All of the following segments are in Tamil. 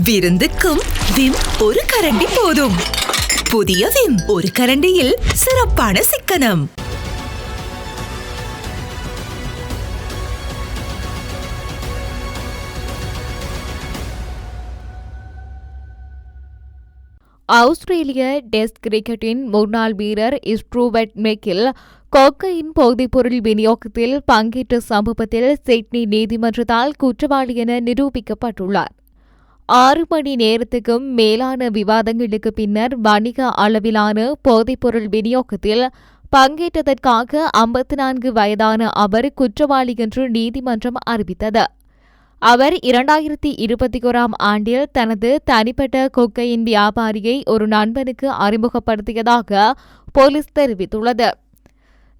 விருந்துக்கும் விம் ஒரு கரண்டி போதும். புதிய விம் ஒரு கரண்டியில் சிறப்பான சிக்கனம். ஆஸ்திரேலிய டெஸ்ட் கிரிக்கெட்டின் முன்னாள் வீரர் இஸ்ட்ரூவெட் மெக்கில் கொக்கையின் போதைப்பொருள் விநியோகத்தில் பங்கேற்ற சம்பவத்தில் சிட்னி நீதிமன்றத்தால் குற்றவாளி என நிரூபிக்கப்பட்டுள்ளார். ஆறு மணி நேரத்துக்கும் மேலான விவாதங்களுக்கு பின்னர் வணிக அளவிலான போதைப்பொருள் விநியோகத்தில் பங்கேற்றதற்காக ஐம்பத்தி நான்கு வயதான அவர் குற்றவாளி என்று நீதிமன்றம் அறிவித்தது. அவர் இரண்டாயிரத்தி இருபத்தி ஓராம் ஆண்டில் தனது தனிப்பட்ட கொக்கையின் வியாபாரியை ஒரு நண்பனுக்கு அறிமுகப்படுத்தியதாக போலீஸ் தெரிவித்துள்ளது.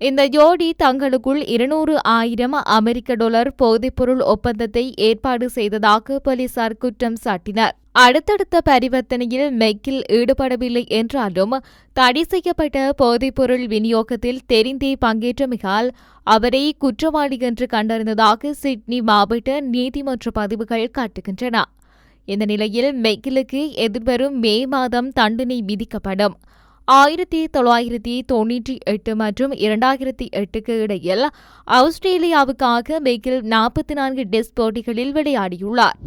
இந்த ஜோடி தங்களுக்குள் இருநூறு ஆயிரம் அமெரிக்க டாலர் போதைப்பொருள் ஒப்பந்தத்தை ஏற்பாடு செய்ததாக போலீசார் குற்றம் சாட்டினர். அடுத்தடுத்த பரிவர்த்தனையில் மெக்கில் ஈடுபடவில்லை என்றாலும் தடை செய்யப்பட்ட போதைப்பொருள் விநியோகத்தில் தெரிந்தே பங்கேற்றமையால் அவரை குற்றவாளி என்று கண்டறிந்ததாக சிட்னி மாவட்ட நீதிமன்ற பதிவுகள் காட்டுகின்றன. இந்த நிலையில் மெக்கிலுக்கு எதிர்வரும் மே மாதம் தண்டனை விதிக்கப்படும். ஆயிரத்தி தொள்ளாயிரத்தி தொன்னூற்றி எட்டு மற்றும் இரண்டாயிரத்தி எட்டுக்கு இடையில் ஆஸ்திரேலியாவுக்காக மேக்கில் நாற்பத்தி நான்கு டெஸ்ட் போட்டிகளில் விளையாடியுள்ளார்.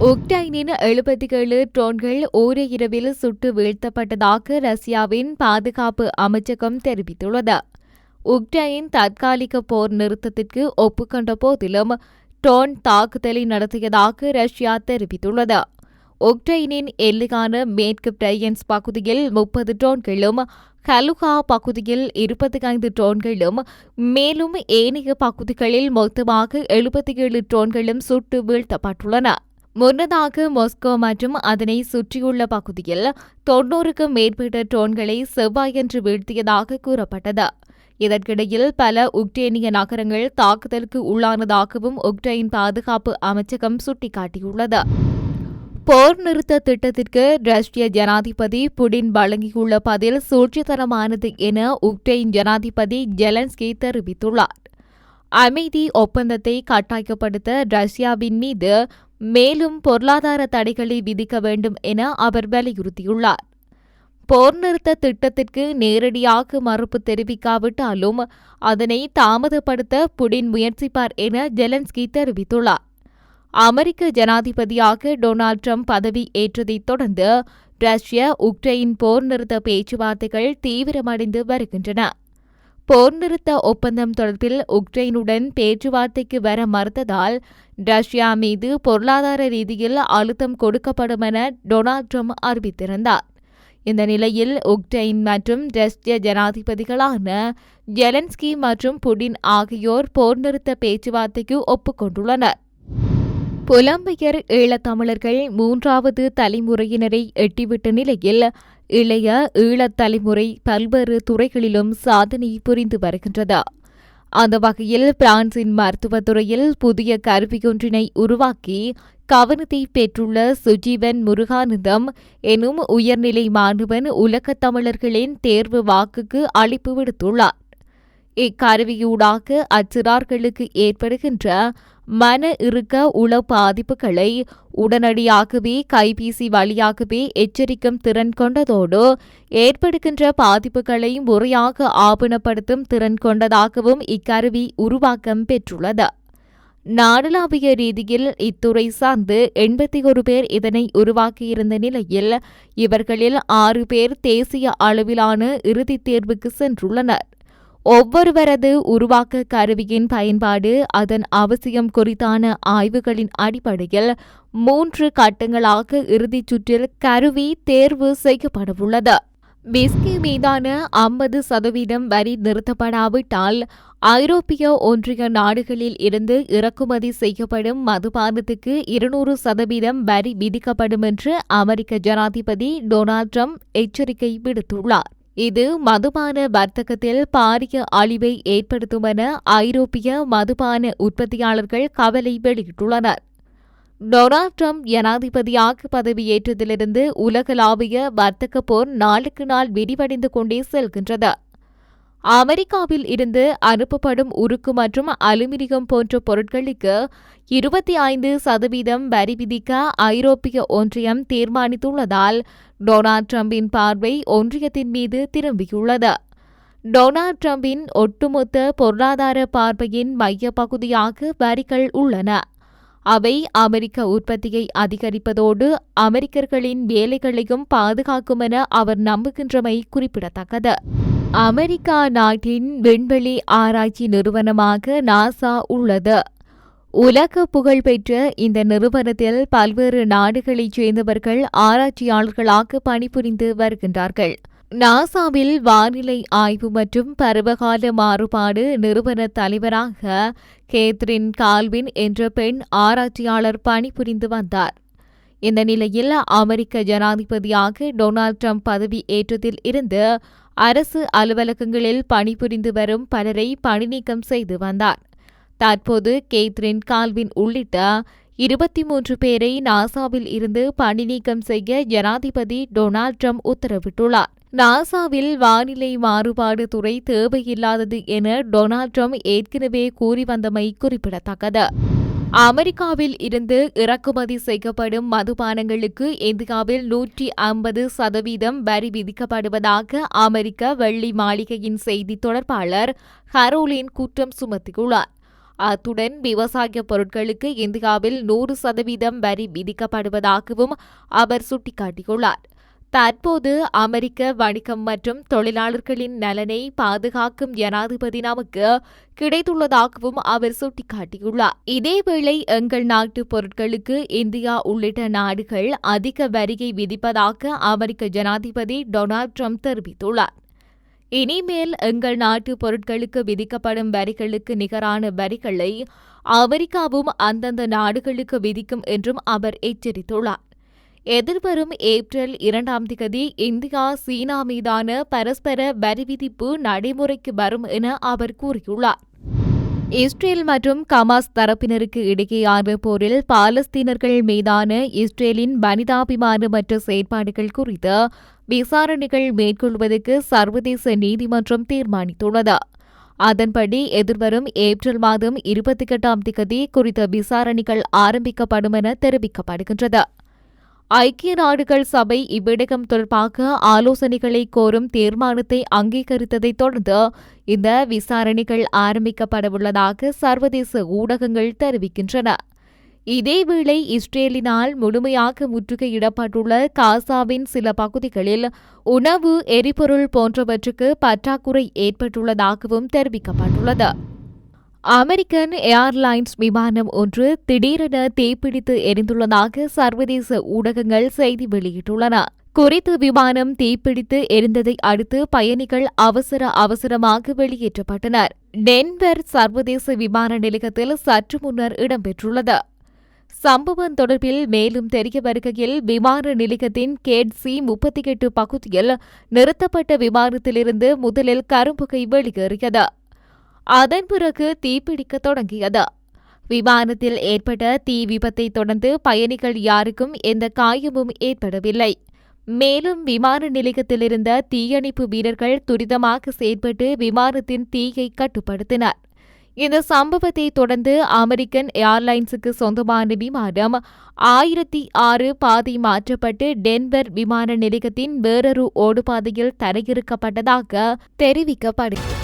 உக்ரைனின் எழுபத்தி ஏழு ட்ரோன்கள் ஒரே இரவில் சுட்டு வீழ்த்தப்பட்டதாக ரஷ்யாவின் பாதுகாப்பு அமைச்சகம் தெரிவித்துள்ளது. உக்ரைன் தற்காலிக போர் நிறுத்தத்திற்கு ஒப்புக்கொண்ட போதிலும் ட்ரோன் தாக்குதலை நடத்தியதாக ரஷ்யா தெரிவித்துள்ளது. உக்ரைனின் எல்லையான மேற்கு பிரையன்ஸ் பகுதியில் முப்பது ட்ரோன்களும் ஹலுகா பகுதியில் இருபத்தி ஐந்து டோன்களும் மேலும் ஏனைய பகுதிகளில் மொத்தமாக எழுபத்தி ஏழு டோன்களும் சுட்டு வீழ்த்தப்பட்டுள்ளன. முன்னதாக மொஸ்கோ மற்றும் அதனை சுற்றியுள்ள பகுதியில் தொன்னூறுக்கும் மேற்பட்ட ட்ரோன்களை செவ்வாயன்று வீழ்த்தியதாக கூறப்பட்டது. இதற்கிடையில் பல உக்ரைனிய நகரங்கள் தாக்குதலுக்கு உள்ளானதாகவும் உக்ரைன் பாதுகாப்பு அமைச்சகம் சுட்டிக்காட்டியுள்ளது. போர் நிறுத்த திட்டத்திற்கு ரஷ்ய ஜனாதிபதி புடின் வழங்கியுள்ள பதில் சூழ்ச்சித்தனமானது என உக்ரைன் ஜனாதிபதி ஜெலன்ஸ்கி தெரிவித்துள்ளார். அமைதி ஒப்பந்தத்தை கட்டாயப்படுத்த ரஷ்யாவின் மீது மேலும் பொருளாதார தடைகளை விதிக்க வேண்டும் என அவர் வலியுறுத்தியுள்ளார். போர் நிறுத்த திட்டத்திற்கு நேரடியாக மறுப்பு தெரிவிக்காவிட்டாலும் அதனை தாமதப்படுத்த புடின் முயற்சிப்பார் என ஜெலன்ஸ்கி தெரிவித்துள்ளார். அமெரிக்க ஜனாதிபதியாக டொனால்ட் ட்ரம்ப் பதவி ஏற்றதைத் தொடர்ந்து ரஷ்ய உக்ரைன் போர் நிறுத்த பேச்சுவார்த்தைகள் தீவிரமடைந்து வருகின்றன. போர் நிறுத்த ஒப்பந்தம் தொடர்பில் உக்ரைனுடன் பேச்சுவார்த்தைக்கு வர மறுத்ததால் ரஷ்யா மீது பொருளாதார ரீதியில் அழுத்தம் கொடுக்கப்படும் என டொனால்ட் ட்ரம்ப் அறிவித்திருந்தார். இந்த நிலையில் உக்ரைன் மற்றும் ரஷ்ய ஜனாதிபதிகளான ஜெலன்ஸ்கி மற்றும் புடின் ஆகியோர் போர் நிறுத்த பேச்சுவார்த்தைக்கு ஒப்புக்கொண்டுள்ளனர். புலம்பெயர் ஈழத்தமிழர்கள் மூன்றாவது தலைமுறையினரை எட்டிவிட்ட நிலையில் இளைய ஈழத் தலைமுறை பல்வேறு துறைகளிலும் சாதனை புரிந்து வருகின்றது. அந்த வகையில் பிரான்சின் மருத்துவத்துறையில் புதிய கருவியொன்றினை உருவாக்கி கவனத்தை பெற்றுள்ள சுஜீவன் முருகானந்தம் எனும் உயர்நிலை மாணவன் உலகத் தமிழர்களின் தேர்வு வாக்குக்கு அழைப்பு விடுத்துள்ளார். இக்கருவியூடாக அச்சிறார்களுக்கு ஏற்படுகின்ற மன இறுக்க உள பாதிப்புகளை உடனடியாகவே கைபேசி வழியாகவே எச்சரிக்கும் திறன் கொண்டதோடு ஏற்படுகின்ற பாதிப்புகளை முறையாக ஆவணப்படுத்தும் திறன் கொண்டதாகவும் இக்கருவி உருவாக்கம் பெற்றுள்ளது. நாடளாவிய ரீதியில் இத்துறை சார்ந்து எண்பத்தி ஒரு பேர் இதனை உருவாக்கியிருந்த நிலையில் இவர்களில் ஆறு பேர் தேசிய அளவிலான இறுதித் தேர்வுக்கு சென்றுள்ளனர். ஒவ்வொருவரது உருவாக்க கருவியின் பயன்பாடு அதன் அவசியம் குறித்தான ஆய்வுகளின் அடிப்படையில் மூன்று கட்டங்களாக இறுதிச் சுற்றில் கருவி தேர்வு செய்யப்படவுள்ளது. பிஸ்கி மீதான ஐம்பது சதவீதம் வரி நிறுத்தப்படாவிட்டால் ஐரோப்பிய ஒன்றிய நாடுகளில் இருந்து இறக்குமதி செய்யப்படும் மதுபானத்துக்கு இருநூறு சதவீதம் வரி விதிக்கப்படும் என்று அமெரிக்க ஜனாதிபதி டொனால்ட் ட்ரம்ப் எச்சரிக்கை விடுத்துள்ளார். இது மதுபான வர்த்தகத்தில் பாரிய அழிவை ஏற்படுத்தும் என ஐரோப்பிய மதுபான உற்பத்தியாளர்கள் கவலை வெளியிட்டுள்ளனர். டொனால்ட் ட்ரம்ப் ஜனாதிபதியாக பதவியேற்றதிலிருந்து உலகளாவிய வர்த்தக போர் நாளுக்கு நாள் விரிவடைந்து கொண்டே செல்கின்றது. அமெரிக்காவில் இருந்து அனுப்பப்படும் உருக்கு மற்றும் அலுமினியம் போன்ற பொருட்களுக்கு இருபத்தி ஐந்து சதவீதம் வரி விதிக்க ஐரோப்பிய ஒன்றியம் தீர்மானித்துள்ளதால் டொனால்ட் ட்ரம்பின் பார்வை ஒன்றியத்தின் மீது திரும்பியுள்ளது. டொனால்ட் ட்ரம்பின் ஒட்டுமொத்த பொருளாதார பார்வையின் மையப்பகுதியாக வரிகள் உள்ளன. அவை அமெரிக்க உற்பத்தியை அதிகரிப்பதோடு அமெரிக்கர்களின் வேலைகளையும் பாதுகாக்கும் என அவர் நம்புகின்றமை குறிப்பிடத்தக்கது. அமெரிக்கா நாட்டின் விண்வெளி ஆராய்ச்சி நிறுவனமாக நாசா உள்ளது. உலக புகழ்பெற்ற இந்த நிறுவனத்தில் பல்வேறு நாடுகளைச் சேர்ந்தவர்கள் ஆராய்ச்சியாளர்களாக பணிபுரிந்து வருகின்றார்கள். நாசாவில் வானிலை ஆய்வு மற்றும் பருவகால மாறுபாடு நிறுவன தலைவராக கேத்ரின் கால்வின் என்ற பெண் ஆராய்ச்சியாளர் பணிபுரிந்து வந்தார். இந்த நிலையில் அமெரிக்க ஜனாதிபதியாக டொனால்ட் ட்ரம்ப் பதவி ஏற்றதில் இருந்து அரசு அலுவலகங்களில் பணிபுரிந்து வரும் பலரை பணிநீக்கம் செய்து வந்தார். தற்போது கேத்ரின் கால்வின் உள்ளிட்ட இருபத்தி மூன்று பேரை நாசாவில் இருந்து பணிநீக்கம் செய்ய ஜனாதிபதி டொனால்ட் ட்ரம்ப் உத்தரவிட்டுள்ளார். நாசாவில் வானிலை மாறுபாடு துறை தேவையில்லாதது என டொனால்ட் ட்ரம்ப் ஏற்கனவே கூறி வந்தமை குறிப்பிடத்தக்கது. அமெரிக்காவில் இருந்து இறக்குமதி செய்யப்படும் மதுபானங்களுக்கு இந்தியாவில் நூற்றி ஐம்பது சதவீதம் வரி விதிக்கப்படுவதாக அமெரிக்க வெள்ளி மாளிகையின் செய்தி தொடர்பாளர் ஹரோலின் குற்றம் சுமத்தியுள்ளார். அத்துடன் விவசாய பொருட்களுக்கு இந்தியாவில் நூறு சதவீதம் வரி விதிக்கப்படுவதாகவும் அவர் சுட்டிக்காட்டியுள்ளார். தற்போது அமெரிக்க வணிகம் மற்றும் தொழிலாளர்களின் நலனை பாதுகாக்கும் ஜனாதிபதி நமக்கு கிடைத்துள்ளதாகவும் அவர் சுட்டிக்காட்டியுள்ளார். இதேவேளை எங்கள் நாட்டு பொருட்களுக்கு இந்தியா உள்ளிட்ட நாடுகள் அதிக வரியை விதிப்பதாக அமெரிக்க ஜனாதிபதி டொனால்ட் ட்ரம்ப் தெரிவித்துள்ளார். இனிமேல் எங்கள் நாட்டு பொருட்களுக்கு விதிக்கப்படும் வரிகளுக்கு நிகரான வரிகளை அமெரிக்காவும் அந்தந்த நாடுகளுக்கு விதிக்கும் என்றும் அவர் எச்சரித்துள்ளார். எதிர்வரும் ஏப்ரல் இரண்டாம் திகதி இந்தியா சீனா மீதான பரஸ்பர வரிவிதிப்பு நடைமுறைக்கு வரும் என அவர் கூறியுள்ளார். இஸ்ரேல் மற்றும் கமாஸ் தரப்பினருக்கு இடையேயான போரில் பாலஸ்தீனர்கள் மீதான இஸ்ரேலின் மனிதாபிமானமற்ற செயற்பாடுகள் குறித்து விசாரணைகள் மேற்கொள்வதற்கு சர்வதேச நீதிமன்றம் தீர்மானித்துள்ளது. அதன்படி எதிர்வரும் ஏப்ரல் மாதம் இருபத்தி எட்டாம் திகதி குறித்த விசாரணைகள் ஆரம்பிக்கப்படும் என தெரிவிக்கப்படுகின்றது. ஐக்கிய நாடுகள் சபை இவ்விடயம் தொடர்பாக ஆலோசனைகளை கோரும் தீர்மானத்தை அங்கீகரித்ததைத் தொடர்ந்து இந்த விசாரணைகள் ஆரம்பிக்கப்படவுள்ளதாக சர்வதேச ஊடகங்கள் தெரிவிக்கின்றன. இதேவேளை இஸ்ரேலினால் முழுமையாக முற்றுகையிடப்பட்டுள்ள காசாவின் சில பகுதிகளில் உணவு எரிபொருள் போன்றவற்றுக்கு பற்றாக்குறை ஏற்பட்டுள்ளதாகவும் தெரிவிக்கப்பட்டுள்ளது. அமெரிக்கன் ஏர்லைன்ஸ் விமானம் ஒன்று திடீரென தீப்பிடித்து எரிந்துள்ளதாக சர்வதேச ஊடகங்கள் செய்தி வெளியிட்டுள்ளன. குறித்த விமானம் தீப்பிடித்து எரிந்ததை அடுத்து பயணிகள் அவசர அவசரமாக வெளியேற்றப்பட்டனர். டென்வர் சர்வதேச விமான நிலையத்தில் சற்று முன்னர் இடம்பெற்றுள்ளது. சம்பவம் தொடர்பில் மேலும் தெரிய வருகையில் விமான நிலையத்தின் கேட் சி முப்பத்தி எட்டு பகுதியில் நிறுத்தப்பட்ட விமானத்திலிருந்து முதலில் கரும்புகை வெளியேறியது. அதன் பிறகு தீப்பிடிக்க தொடங்கியது. விமானத்தில் ஏற்பட்ட தீ விபத்தை தொடர்ந்து பயணிகள் யாருக்கும் எந்த காயமும் ஏற்படவில்லை. மேலும் விமான நிலையத்திலிருந்த தீயணைப்பு வீரர்கள் துரிதமாக செயற்பட்டு விமானத்தின் தீயை கட்டுப்படுத்தினர். இந்த சம்பவத்தை தொடர்ந்து அமெரிக்கன் ஏர்லைன்ஸுக்கு சொந்தமான விமானம் ஆயிரத்தி ஆறு பாதை மாற்றப்பட்டு டென்வர் விமான நிலையத்தின் வேறொரு ஓடுபாதையில் தரையிறக்கப்பட்டதாக தெரிவிக்கப்படுகிறது.